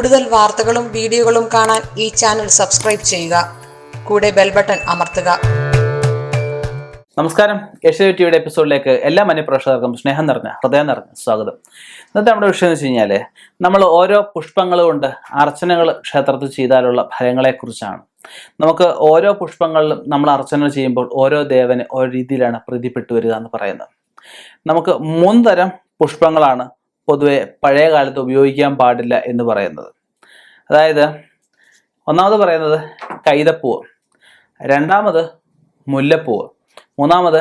കൂടുതൽ വാർത്തകളും വീഡിയോകളും കാണാൻ ഈ ചാനൽ സബ്സ്ക്രൈബ് ചെയ്യുക. കൂടെ ബെൽ ബട്ടൺ അമർത്തുക. നമസ്കാരം. ഏഷ്യ ടിവിയുടെ എപ്പിസോഡിലേക്ക് എല്ലാ മനുപ്രേക്ഷകർക്കും സ്നേഹം നിറഞ്ഞ ഹൃദയം നിറഞ്ഞ സ്വാഗതം. ഇന്നത്തെ നമ്മുടെ വിഷയം എന്ന് വെച്ച് കഴിഞ്ഞാൽ നമ്മൾ ഓരോ പുഷ്പങ്ങൾ കൊണ്ട് അർച്ചനകൾ ക്ഷേത്രത്തിൽ ചെയ്താലുള്ള ഫലങ്ങളെക്കുറിച്ചാണ്. നമുക്ക് ഓരോ പുഷ്പങ്ങളിലും നമ്മൾ അർച്ചന ചെയ്യുമ്പോൾ ഓരോ ദേവന് ഓരോ രീതിയിലാണ് പ്രീതിപ്പെട്ടു വരിക എന്ന് പറയുന്നത്. നമുക്ക് മൂന്ന് തരം പുഷ്പങ്ങളാണ് പൊതുവെ പഴയ കാലത്ത് ഉപയോഗിക്കാൻ പാടില്ല എന്ന് പറയുന്നത്. അതായത് ഒന്നാമത് പറയുന്നത് കൈതപ്പൂവ് രണ്ടാമത് മുല്ലപ്പൂവ് മൂന്നാമത്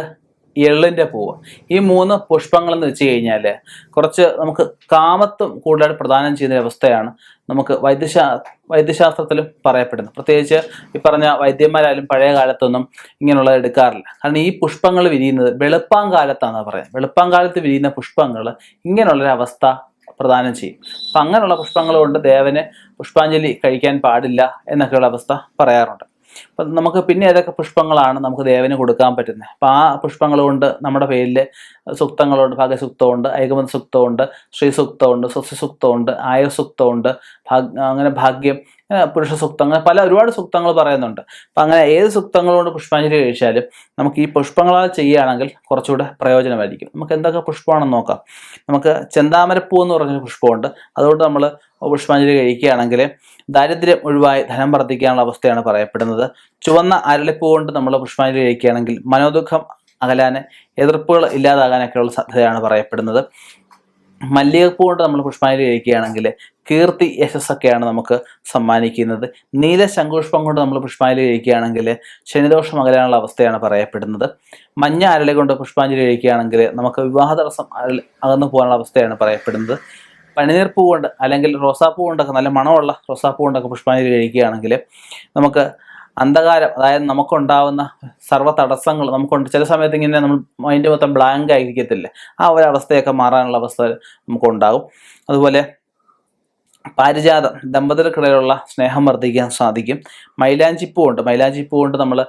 എള്ളിന്റെ പൂവ്. ഈ മൂന്ന് പുഷ്പങ്ങൾ എന്ന് വെച്ച് കഴിഞ്ഞാൽ കുറച്ച് നമുക്ക് കാമത്വം കൂടുതലായിട്ട് പ്രദാനം ചെയ്യുന്ന അവസ്ഥയാണ് നമുക്ക് വൈദ്യശാ വൈദ്യശാസ്ത്രത്തിലും പറയപ്പെടുന്നത്. പ്രത്യേകിച്ച് ഈ പറഞ്ഞ വൈദ്യന്മാരായാലും പഴയ കാലത്തൊന്നും ഇങ്ങനെയുള്ളത് എടുക്കാറില്ല. കാരണം ഈ പുഷ്പങ്ങൾ വിരിയുന്നത് കാലത്താണ് പറയുന്നത്. വെളുപ്പാൻ കാലത്ത് വിരിയുന്ന പുഷ്പങ്ങൾ ഇങ്ങനെയുള്ളൊരവസ്ഥ പ്രദാനം ചെയ്യും. അപ്പം അങ്ങനെയുള്ള പുഷ്പങ്ങൾ കൊണ്ട് ദേവന് പുഷ്പാഞ്ജലി കഴിക്കാൻ പാടില്ല എന്നൊക്കെയുള്ള അവസ്ഥ പറയാറുണ്ട്. അപ്പം നമുക്ക് പിന്നെ ഏതൊക്കെ പുഷ്പങ്ങളാണ് നമുക്ക് ദേവന് കൊടുക്കാൻ പറ്റുന്നത് അപ്പം ആ പുഷ്പങ്ങൾ കൊണ്ട് നമ്മുടെ പേരിൽ സുക്തങ്ങളുണ്ട് ഭാഗ്യസുക്തമുണ്ട് ഐകമത സുക്തമുണ്ട് ശ്രീസുക്തമുണ്ട് സ്വസ്യസുക്തമുണ്ട് ആയസുക്തമുണ്ട് ഭാഗ് അങ്ങനെ ഭാഗ്യം പുരുഷ സൂക്തങ്ങൾ പല ഒരുപാട് സൂക്തങ്ങൾ പറയുന്നുണ്ട്. അപ്പം അങ്ങനെ ഏത് സുക്തങ്ങളോട് പുഷ്പാഞ്ജലി കഴിച്ചാലും നമുക്ക് ഈ പുഷ്പങ്ങളാൽ ചെയ്യുകയാണെങ്കിൽ കുറച്ചുകൂടെ പ്രയോജനമായിരിക്കും. നമുക്ക് എന്തൊക്കെ പുഷ്പമാണെന്ന് നോക്കാം. നമുക്ക് ചെന്താമരപ്പൂ എന്ന് പറഞ്ഞൊരു പുഷ്പമുണ്ട്. അതുകൊണ്ട് നമ്മൾ പുഷ്പാഞ്ജലി കഴിക്കുകയാണെങ്കിൽ ദാരിദ്ര്യം ഒഴിവായി ധനം വർദ്ധിക്കാനുള്ള അവസ്ഥയാണ് പറയപ്പെടുന്നത്. ചുവന്ന അരളിപ്പൂ കൊണ്ട് നമ്മൾ പുഷ്പാഞ്ജലി കഴിക്കുകയാണെങ്കിൽ മനോദുഃഖം അകലാന് എതിർപ്പുകൾ ഇല്ലാതാകാനൊക്കെയുള്ള സാധ്യതയാണ് പറയപ്പെടുന്നത്. മല്ലികപ്പൂ കൊണ്ട് നമ്മൾ പുഷ്പാഞ്ജലി കഴിക്കുകയാണെങ്കിൽ കീർത്തി യശസ്സൊക്കെയാണ് നമുക്ക് സമ്മാനിക്കുന്നത്. നീല ശംഖുഷ്പം കൊണ്ട് നമ്മൾ പുഷ്പാഞ്ജലി കഴിക്കുകയാണെങ്കിൽ ശനിദോഷം അകലാനുള്ള അവസ്ഥയാണ് പറയപ്പെടുന്നത്. മഞ്ഞ അരളി കൊണ്ട് പുഷ്പാഞ്ജലി കഴിക്കുകയാണെങ്കിൽ നമുക്ക് വിവാഹ തടസ്സം അകന്നു പോകാനുള്ള അവസ്ഥയാണ് പറയപ്പെടുന്നത്. പനിനീർപ്പൂ കൊണ്ട് അല്ലെങ്കിൽ റോസാപ്പൂ കൊണ്ടൊക്കെ നല്ല മണമുള്ള റോസാപ്പൂ കൊണ്ടൊക്കെ പുഷ്പാഞ്ജലി കഴിക്കുകയാണെങ്കിൽ നമുക്ക് അന്ധകാരം അതായത് നമുക്കുണ്ടാവുന്ന സർവ തടസ്സങ്ങൾ നമുക്കുണ്ട്. ചില സമയത്ത് ഇങ്ങനെ നമ്മൾ മൈൻഡ് മൊത്തം ബ്ലാങ്ക് ആയിരിക്കത്തില്ലേ? ആ ഒരു മാറാനുള്ള അവസ്ഥ നമുക്കുണ്ടാകും. അതുപോലെ പാരിജാതം ദമ്പതികൾക്കിടയിലുള്ള സ്നേഹം വർദ്ധിക്കാൻ സാധിക്കും. മൈലാഞ്ചിപ്പൂ ഉണ്ട്. മൈലാഞ്ചിപ്പൂ കൊണ്ട് നമ്മൾ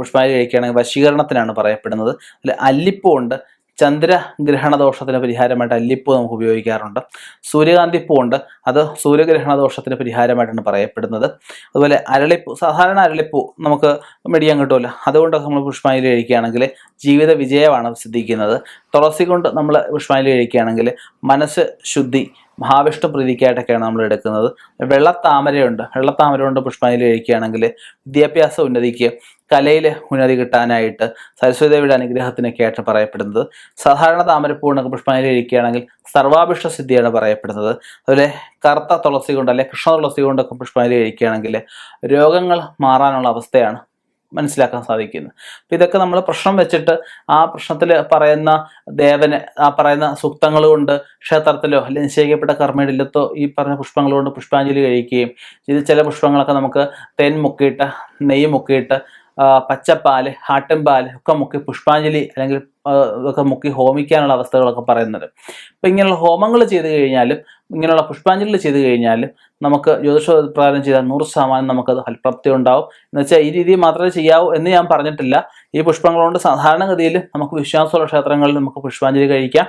പുഷ്പാഞ്ജലി കഴിക്കുകയാണെങ്കിൽ വശീകരണത്തിനാണ് പറയപ്പെടുന്നത്. അതിൽ അല്ലിപ്പൂ ഉണ്ട്. ചന്ദ്രഗ്രഹണ ദോഷത്തിന് പരിഹാരമായിട്ട് അല്ലിപ്പൂ നമുക്ക് ഉപയോഗിക്കാറുണ്ട്. സൂര്യകാന്തിപ്പൂ ഉണ്ട്. അത് സൂര്യഗ്രഹണ ദോഷത്തിന് പരിഹാരമായിട്ടാണ് പറയപ്പെടുന്നത്. അതുപോലെ അരളിപ്പൂ സാധാരണ അരളിപ്പൂ നമുക്ക് മെടിയാൻ കിട്ടുമല്ലോ. അതുകൊണ്ടൊക്കെ നമ്മൾ പുഷ്പാഞ്ജലി കഴിക്കുകയാണെങ്കിൽ ജീവിത വിജയമാണ് സിദ്ധിക്കുന്നത്. തുളസി കൊണ്ട് നമ്മൾ പുഷ്പാഞ്ജലി കഴിക്കുകയാണെങ്കിൽ മനസ്സ് ശുദ്ധി മഹാവിഷ്ണു പ്രീതിക്കായിട്ടൊക്കെയാണ് നമ്മൾ എടുക്കുന്നത്. വെള്ളത്താമരയുണ്ട്. വെള്ളത്താമര കൊണ്ട് പുഷ്പാഞ്ജലി കഴിക്കുകയാണെങ്കിൽ വിദ്യാഭ്യാസ ഉന്നതിക്ക് കലയിൽ ഉന്നതി കിട്ടാനായിട്ട് സരസ്വതിദേവിയുടെ അനുഗ്രഹത്തിനൊക്കെ ആയിട്ട് പറയപ്പെടുന്നത്. സാധാരണ താമരപ്പൂവിനൊക്കെ പുഷ്പാഞ്ജലി ഇരിക്കുകയാണെങ്കിൽ സർവാഭിഷ്ട സിദ്ധിയാണ് പറയപ്പെടുന്നത്. അതുപോലെ കറുത്ത തുളസി കൊണ്ട് അല്ലെങ്കിൽ കൃഷ്ണ തുളസി കൊണ്ടൊക്കെ പുഷ്പാഞ്ജലി കഴിക്കുകയാണെങ്കിൽ രോഗങ്ങൾ മാറാനുള്ള അവസ്ഥയാണ് മനസ്സിലാക്കാൻ സാധിക്കുന്നത്. അപ്പം ഇതൊക്കെ നമ്മൾ പ്രശ്നം വെച്ചിട്ട് ആ പ്രശ്നത്തിൽ പറയുന്ന ദേവന് ആ പറയുന്ന സൂക്തങ്ങൾ കൊണ്ട് ക്ഷേത്രത്തിലോ അല്ലെങ്കിൽ നിശ്ചയിക്കപ്പെട്ട കർമ്മയിടത്തോ ഈ പറഞ്ഞ പുഷ്പങ്ങൾ കൊണ്ട് പുഷ്പാഞ്ജലി കഴിക്കുകയും ഇത് ചില പുഷ്പങ്ങളൊക്കെ നമുക്ക് തേൻ മുക്കിയിട്ട് നെയ്യ് മുക്കിയിട്ട് ആ, പച്ചപ്പാൽ പാൽ ഒക്കെ മുക്കി പുഷ്പാഞ്ജലി അല്ലെങ്കിൽ ഒക്കെ മുക്കി ഹോമിക്കാനുള്ള അവസ്ഥകളൊക്കെ പറയുന്നത്. അപ്പം ഇങ്ങനെയുള്ള ഹോമങ്ങൾ ചെയ്ത് കഴിഞ്ഞാലും ഇങ്ങനെയുള്ള പുഷ്പാഞ്ജലി ചെയ്ത് കഴിഞ്ഞാലും നമുക്ക് ജ്യോതിഷ പ്രകാരം ചെയ്താൽ നൂറ് ശതമാനം നമുക്കത് ഫലപ്രാപ്തി ഉണ്ടാവും എന്ന് വെച്ചാൽ ഈ രീതിയിൽ മാത്രമേ ചെയ്യാവൂ എന്ന് ഞാൻ പറഞ്ഞിട്ടില്ല. ഈ പുഷ്പങ്ങൾ കൊണ്ട് സാധാരണഗതിയിൽ നമുക്ക് വിശ്വാസമുള്ള ക്ഷേത്രങ്ങളിൽ നമുക്ക് പുഷ്പാഞ്ജലി കഴിക്കാം.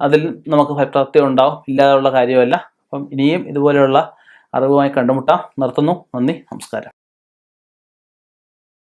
അതിൽ നമുക്ക് ഫലപ്രാപ്തി ഉണ്ടാവും ഇല്ലാതെയുള്ള കാര്യമല്ല. അപ്പം ഇനിയും ഇതുപോലെയുള്ള അറിവുമായി കണ്ടുമുട്ടാം. നിർത്തുന്നു. നന്ദി. നമസ്കാരം.